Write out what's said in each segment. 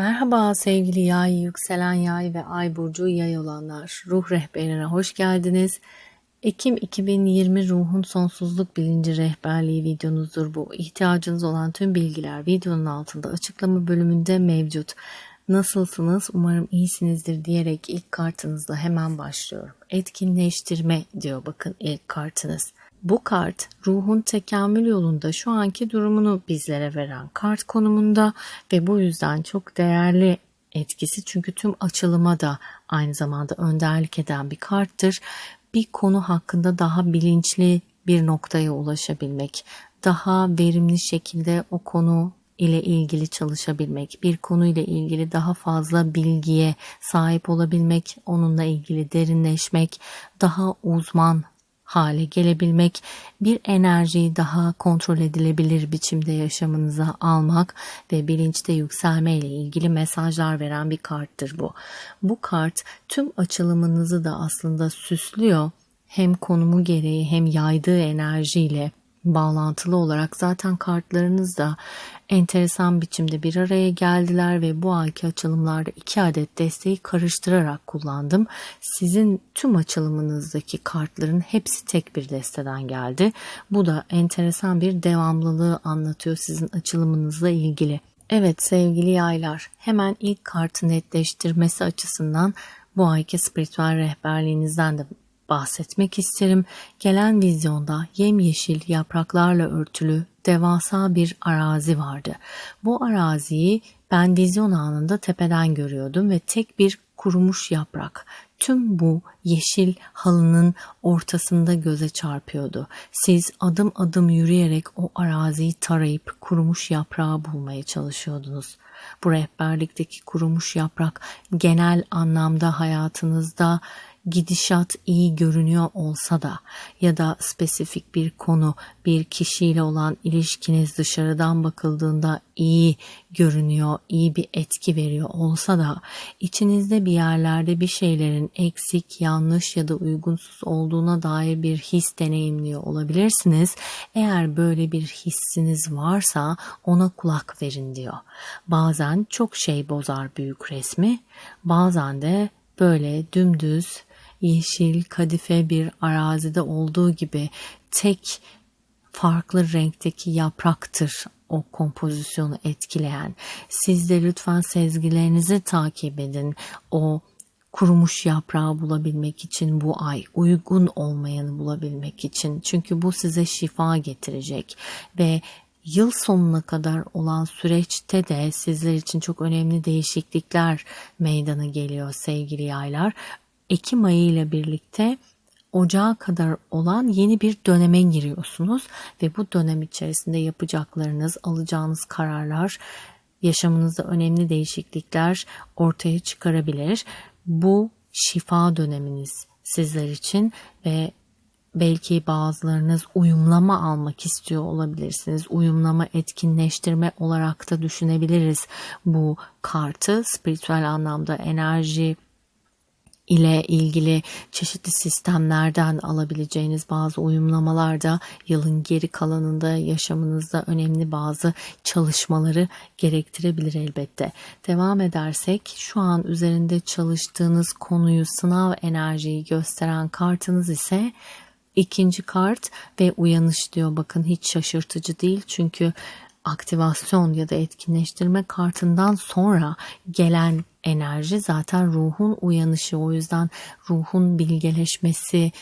Merhaba sevgili yay, yükselen yay ve ay burcu yay olanlar. Ruh rehberine hoş geldiniz. Ekim 2020 ruhun sonsuzluk bilinci rehberliği videonuzdur bu. İhtiyacınız olan tüm bilgiler videonun altında açıklama bölümünde mevcut. Nasılsınız? Umarım iyisinizdir diyerek ilk kartınızla hemen başlıyorum. Etkinleştirme diyor bakın ilk kartınız. Bu kart ruhun tekamül yolunda şu anki durumunu bizlere veren kart konumunda ve bu yüzden çok değerli etkisi çünkü tüm açılıma da aynı zamanda önderlik eden bir karttır. Bir konu hakkında daha bilinçli bir noktaya ulaşabilmek, daha verimli şekilde o konu ile ilgili çalışabilmek, bir konuyla ilgili daha fazla bilgiye sahip olabilmek, onunla ilgili derinleşmek, daha uzman hale gelebilmek, bir enerjiyi daha kontrol edilebilir biçimde yaşamınıza almak ve bilinçte yükselme ile ilgili mesajlar veren bir karttır bu. Bu kart tüm açılımınızı da aslında süslüyor. Hem konumu gereği hem yaydığı enerjiyle bağlantılı olarak zaten kartlarınız da enteresan biçimde bir araya geldiler ve bu ayki açılımlarda iki adet desteği karıştırarak kullandım. Sizin tüm açılımınızdaki kartların hepsi tek bir desteden geldi. Bu da enteresan bir devamlılığı anlatıyor sizin açılımınızla ilgili. Evet sevgili yaylar hemen ilk kartı netleştirmesi açısından bu ayki spiritüel rehberliğinizden de bahsetmek isterim. Gelen vizyonda yemyeşil yapraklarla örtülü devasa bir arazi vardı. Bu araziyi ben vizyon anında tepeden görüyordum ve tek bir kurumuş yaprak tüm bu yeşil halının ortasında göze çarpıyordu. Siz adım adım yürüyerek o araziyi tarayıp kurumuş yaprağı bulmaya çalışıyordunuz. Bu rehberlikteki kurumuş yaprak genel anlamda hayatınızda gidişat iyi görünüyor olsa da ya da spesifik bir konu bir kişiyle olan ilişkiniz dışarıdan bakıldığında iyi görünüyor, iyi bir etki veriyor olsa da içinizde bir yerlerde bir şeylerin eksik, yanlış ya da uygunsuz olduğuna dair bir his deneyimliyor olabilirsiniz. Eğer böyle bir hissiniz varsa ona kulak verin diyor. Bazen çok şey bozar büyük resmi, bazen de böyle dümdüz yeşil kadife bir arazide olduğu gibi tek farklı renkteki yapraktır o kompozisyonu etkileyen. Siz de lütfen sezgilerinizi takip edin. O kurumuş yaprağı bulabilmek için bu ay uygun olmayanı bulabilmek için çünkü bu size şifa getirecek ve yıl sonuna kadar olan süreçte de sizler için çok önemli değişiklikler meydana geliyor sevgili yaylar. Ekim ayı ile birlikte Ocağa kadar olan yeni bir döneme giriyorsunuz ve bu dönem içerisinde yapacaklarınız, alacağınız kararlar yaşamınızda önemli değişiklikler ortaya çıkarabilir. Bu şifa döneminiz sizler için ve belki bazılarınız uyumlama almak istiyor olabilirsiniz. Uyumlama etkinleştirme olarak da düşünebiliriz bu kartı. Spiritüel anlamda enerji, ile ilgili çeşitli sistemlerden alabileceğiniz bazı uyumlamalar da yılın geri kalanında yaşamınızda önemli bazı çalışmaları gerektirebilir elbette. Devam edersek şu an üzerinde çalıştığınız konuyu sınav enerjiyi gösteren kartınız ise ikinci kart ve uyanış diyor. Bakın hiç şaşırtıcı değil çünkü aktivasyon ya da etkinleştirme kartından sonra gelen enerji zaten ruhun uyanışı. O yüzden ruhun bilgeleşmesi,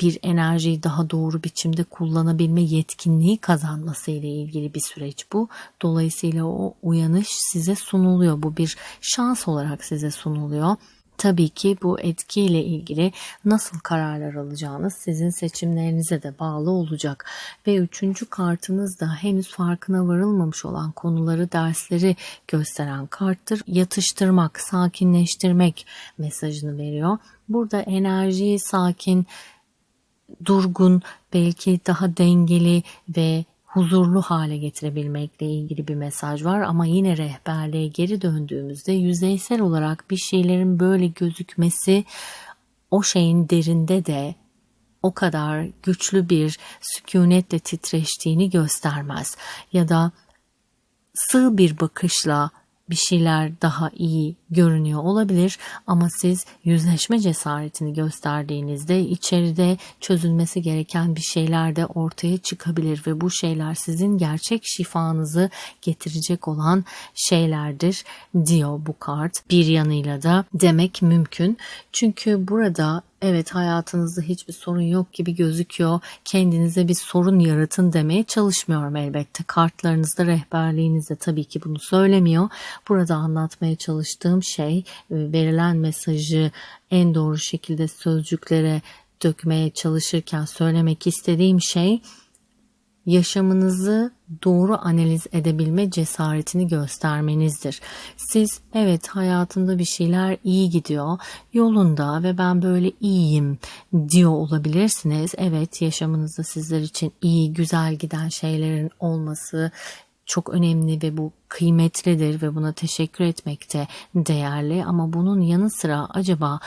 bir enerjiyi daha doğru biçimde kullanabilme yetkinliği kazanması ile ilgili bir süreç bu. Dolayısıyla o uyanış size sunuluyor. Bu bir şans olarak size sunuluyor. Tabii ki bu etkiyle ilgili nasıl kararlar alacağınız sizin seçimlerinize de bağlı olacak. Ve üçüncü kartınız da henüz farkına varılmamış olan konuları, dersleri gösteren karttır. Yatıştırmak, sakinleştirmek mesajını veriyor. Burada enerjiyi sakin, durgun, belki daha dengeli ve huzurlu hale getirebilmekle ilgili bir mesaj var. Ama yine rehberliğe geri döndüğümüzde yüzeysel olarak bir şeylerin böyle gözükmesi o şeyin derinde de o kadar güçlü bir sükunetle titreştiğini göstermez. Ya da sığ bir bakışla bir şeyler daha iyi görünüyor olabilir ama siz yüzleşme cesaretini gösterdiğinizde içeride çözülmesi gereken bir şeyler de ortaya çıkabilir ve bu şeyler sizin gerçek şifanızı getirecek olan şeylerdir diyor bu kart. Bir yanıyla da demek mümkün. Çünkü burada evet hayatınızda hiçbir sorun yok gibi gözüküyor. Kendinize bir sorun yaratın demeye çalışmıyorum elbette. Kartlarınızda rehberliğinizde tabii ki bunu söylemiyor. Burada anlatmaya çalıştığım şey e, verilen mesajı en doğru şekilde sözcüklere dökmeye çalışırken söylemek istediğim şey yaşamınızı doğru analiz edebilme cesaretini göstermenizdir. Siz evet hayatımda bir şeyler iyi gidiyor, yolunda ve ben böyle iyiyim diyor olabilirsiniz. Evet yaşamınızda sizler için iyi, güzel giden şeylerin olması çok önemli ve bu kıymetlidir ve buna teşekkür etmekte değerli ama bunun yanı sıra acaba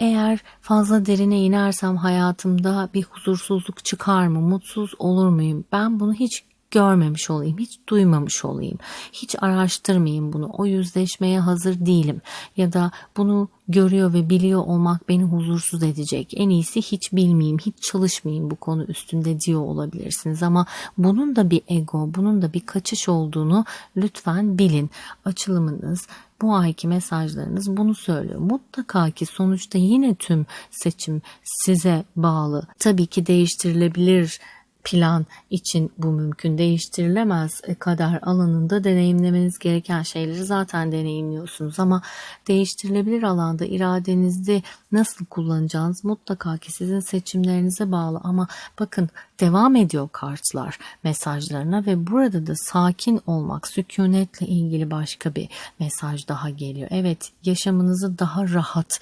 eğer fazla derine inersem hayatımda bir huzursuzluk çıkar mı? Mutsuz olur muyum? Ben bunu hiç görmemiş olayım, hiç duymamış olayım, hiç araştırmayayım bunu, o yüzleşmeye hazır değilim ya da bunu görüyor ve biliyor olmak beni huzursuz edecek. En iyisi hiç bilmeyeyim, hiç çalışmayayım bu konu üstünde diyor olabilirsiniz ama bunun da bir ego, bunun da bir kaçış olduğunu lütfen bilin. Açılımınız, bu ayki mesajlarınız bunu söylüyor. Mutlaka ki sonuçta yine tüm seçim size bağlı. Tabii ki değiştirilebilir plan için bu mümkün değiştirilemez e, kader alanında deneyimlemeniz gereken şeyleri zaten deneyimliyorsunuz ama değiştirilebilir alanda iradenizde nasıl kullanacağınız mutlaka ki sizin seçimlerinize bağlı ama bakın devam ediyor kartlar mesajlarına ve burada da sakin olmak sükunetle ilgili başka bir mesaj daha geliyor. Evet yaşamınızı daha rahat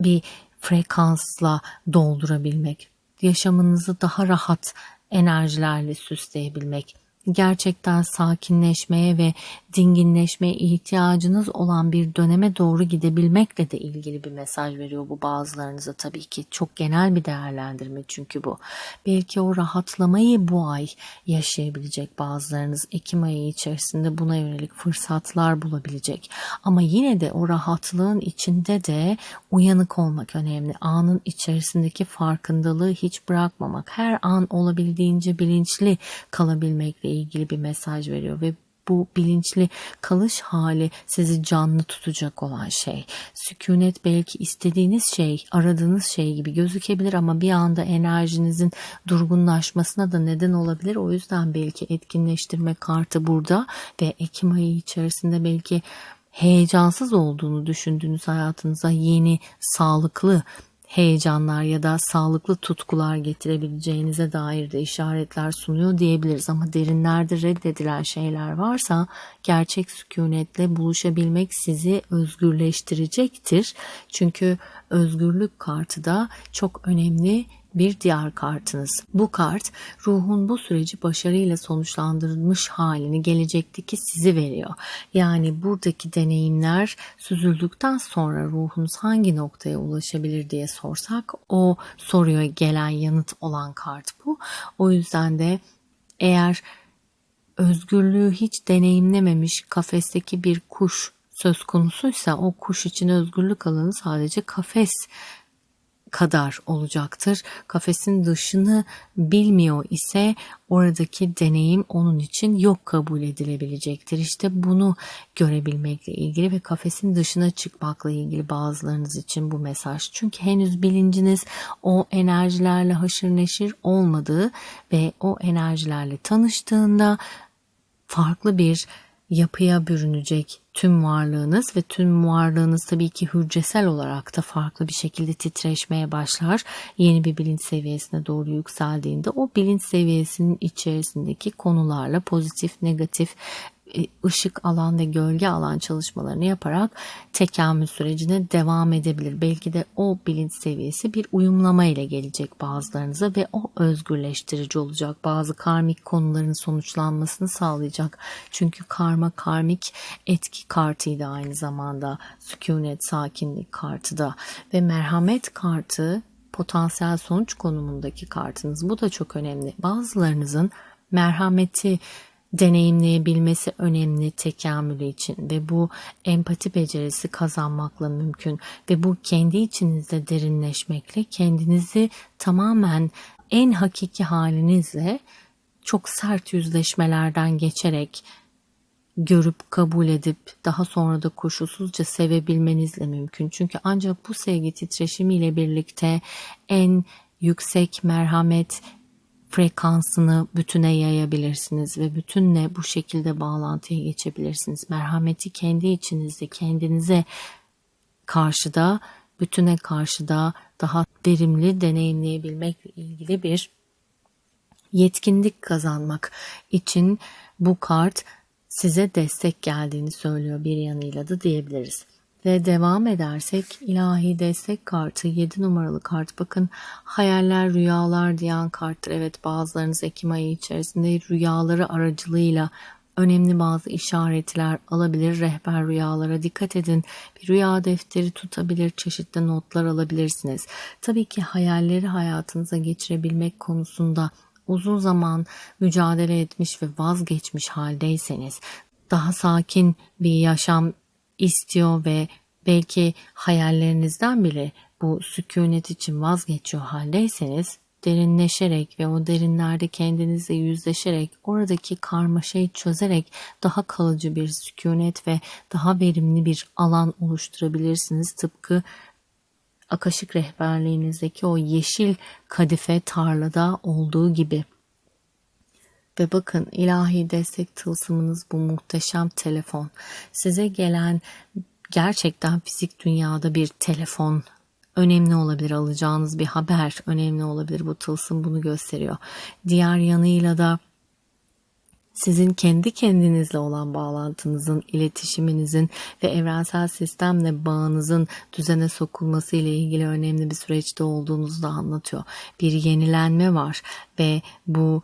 bir frekansla doldurabilmek yaşamınızı daha rahat enerjilerle süsleyebilmek gerçekten sakinleşmeye ve dinginleşmeye ihtiyacınız olan bir döneme doğru gidebilmekle de ilgili bir mesaj veriyor bu bazılarınıza tabii ki çok genel bir değerlendirme çünkü bu. Belki o rahatlamayı bu ay yaşayabilecek bazılarınız Ekim ayı içerisinde buna yönelik fırsatlar bulabilecek. Ama yine de o rahatlığın içinde de uyanık olmak önemli. Anın içerisindeki farkındalığı hiç bırakmamak. Her an olabildiğince bilinçli kalabilmekle ilgili bir mesaj veriyor ve bu bilinçli kalış hali sizi canlı tutacak olan şey. Sükunet belki istediğiniz şey, aradığınız şey gibi gözükebilir ama bir anda enerjinizin durgunlaşmasına da neden olabilir. O yüzden belki etkinleştirme kartı burada ve Ekim ayı içerisinde belki heyecansız olduğunu düşündüğünüz hayatınıza yeni, sağlıklı heyecanlar ya da sağlıklı tutkular getirebileceğinize dair de işaretler sunuyor diyebiliriz. Ama derinlerde reddedilen şeyler varsa gerçek sükunetle buluşabilmek sizi özgürleştirecektir. Çünkü özgürlük kartı da çok önemli bir diğer kartınız. Bu kart ruhun bu süreci başarıyla sonuçlandırılmış halini gelecekteki sizi veriyor. Yani buradaki deneyimler süzüldükten sonra ruhunuz hangi noktaya ulaşabilir diye sorsak o soruya gelen yanıt olan kart bu. O yüzden de eğer özgürlüğü hiç deneyimlememiş kafesteki bir kuş söz konusuysa o kuş için özgürlük alanı sadece kafes kadar olacaktır. Kafesin dışını bilmiyor ise oradaki deneyim onun için yok kabul edilebilecektir. İşte bunu görebilmekle ilgili ve kafesin dışına çıkmakla ilgili bazılarınız için bu mesaj. Çünkü henüz bilinciniz o enerjilerle haşır neşir olmadığı ve o enerjilerle tanıştığında farklı bir yapıya bürünecek tüm varlığınız ve tüm varlığınız tabii ki hücresel olarak da farklı bir şekilde titreşmeye başlar. Yeni bir bilinç seviyesine doğru yükseldiğinde o bilinç seviyesinin içerisindeki konularla pozitif, negatif ışık alan ve gölge alan çalışmalarını yaparak tekamül sürecine devam edebilir. Belki de o bilinç seviyesi bir uyumlama ile gelecek bazılarınıza ve o özgürleştirici olacak. Bazı karmik konuların sonuçlanmasını sağlayacak. Çünkü karma karmik etki kartıydı aynı zamanda. Sükunet, sakinlik kartı da ve merhamet kartı potansiyel sonuç konumundaki kartınız. Bu da çok önemli. Bazılarınızın merhameti deneyimleyebilmesi önemli tekamülü için ve bu empati becerisi kazanmakla mümkün ve bu kendi içinizde derinleşmekle kendinizi tamamen en hakiki halinizle çok sert yüzleşmelerden geçerek görüp kabul edip daha sonra da koşulsuzca sevebilmenizle mümkün. Çünkü ancak bu sevgi titreşimiyle birlikte en yüksek merhamet frekansını bütüne yayabilirsiniz ve bütünle bu şekilde bağlantıya geçebilirsiniz. Merhameti kendi içinizde kendinize karşıda, bütüne karşıda daha verimli deneyimleyebilmekle ilgili bir yetkinlik kazanmak için bu kart size destek geldiğini söylüyor bir yanıyla da diyebiliriz. Ve devam edersek ilahi destek kartı 7 numaralı kart bakın hayaller rüyalar diyen karttır. Evet bazılarınız Ekim ayı içerisinde rüyaları aracılığıyla önemli bazı işaretler alabilir. Rehber rüyalara dikkat edin. Bir rüya defteri tutabilir, çeşitli notlar alabilirsiniz. Tabii ki hayalleri hayatınıza geçirebilmek konusunda uzun zaman mücadele etmiş ve vazgeçmiş haldeyseniz daha sakin bir yaşam istiyor ve belki hayallerinizden bile bu sükunet için vazgeçiyor haldeyseniz derinleşerek ve o derinlerde kendinizle yüzleşerek oradaki karmaşayı çözerek daha kalıcı bir sükunet ve daha verimli bir alan oluşturabilirsiniz. Tıpkı Akaşık rehberliğinizdeki o yeşil kadife tarlada olduğu gibi. Ve bakın ilahi destek tılsımınız bu muhteşem telefon. Size gelen gerçekten fizik dünyada bir telefon önemli olabilir alacağınız bir haber önemli olabilir bu tılsım bunu gösteriyor. Diğer yanıyla da sizin kendi kendinizle olan bağlantınızın, iletişiminizin ve evrensel sistemle bağınızın düzene sokulması ile ilgili önemli bir süreçte olduğunuzu da anlatıyor. Bir yenilenme var ve bu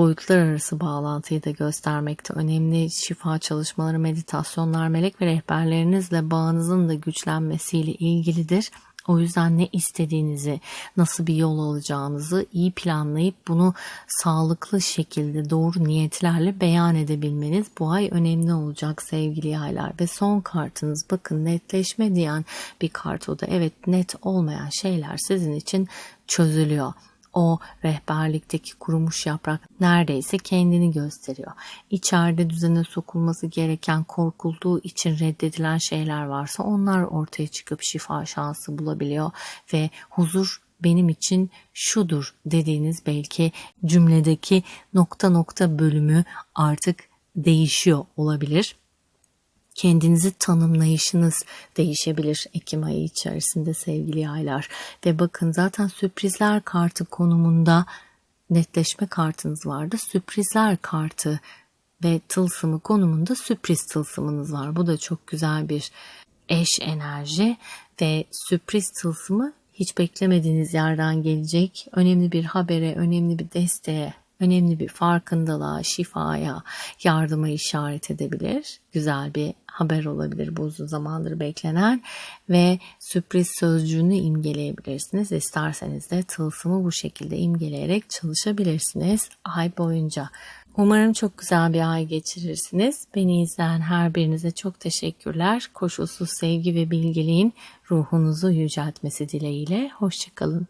boyutlar arası bağlantıyı da göstermekte önemli şifa çalışmaları, meditasyonlar, melek ve rehberlerinizle bağınızın da güçlenmesiyle ilgilidir. O yüzden ne istediğinizi, nasıl bir yol alacağınızı iyi planlayıp bunu sağlıklı şekilde doğru niyetlerle beyan edebilmeniz bu ay önemli olacak sevgili yaylar. Ve son kartınız bakın netleşme diyen bir kart o da. Evet net olmayan şeyler sizin için çözülüyor o rehberlikteki kurumuş yaprak neredeyse kendini gösteriyor. İçeride düzene sokulması gereken korkulduğu için reddedilen şeyler varsa onlar ortaya çıkıp şifa şansı bulabiliyor ve huzur benim için şudur dediğiniz belki cümledeki nokta nokta bölümü artık değişiyor olabilir kendinizi tanımlayışınız değişebilir Ekim ayı içerisinde sevgili aylar. Ve bakın zaten sürprizler kartı konumunda netleşme kartınız vardı. Sürprizler kartı ve tılsımı konumunda sürpriz tılsımınız var. Bu da çok güzel bir eş enerji ve sürpriz tılsımı hiç beklemediğiniz yerden gelecek önemli bir habere, önemli bir desteğe önemli bir farkındalığa, şifaya, yardıma işaret edebilir. Güzel bir haber olabilir bu uzun zamandır beklenen ve sürpriz sözcüğünü imgeleyebilirsiniz. İsterseniz de tılsımı bu şekilde imgeleyerek çalışabilirsiniz ay boyunca. Umarım çok güzel bir ay geçirirsiniz. Beni izleyen her birinize çok teşekkürler. Koşulsuz sevgi ve bilgeliğin ruhunuzu yüceltmesi dileğiyle. Hoşçakalın.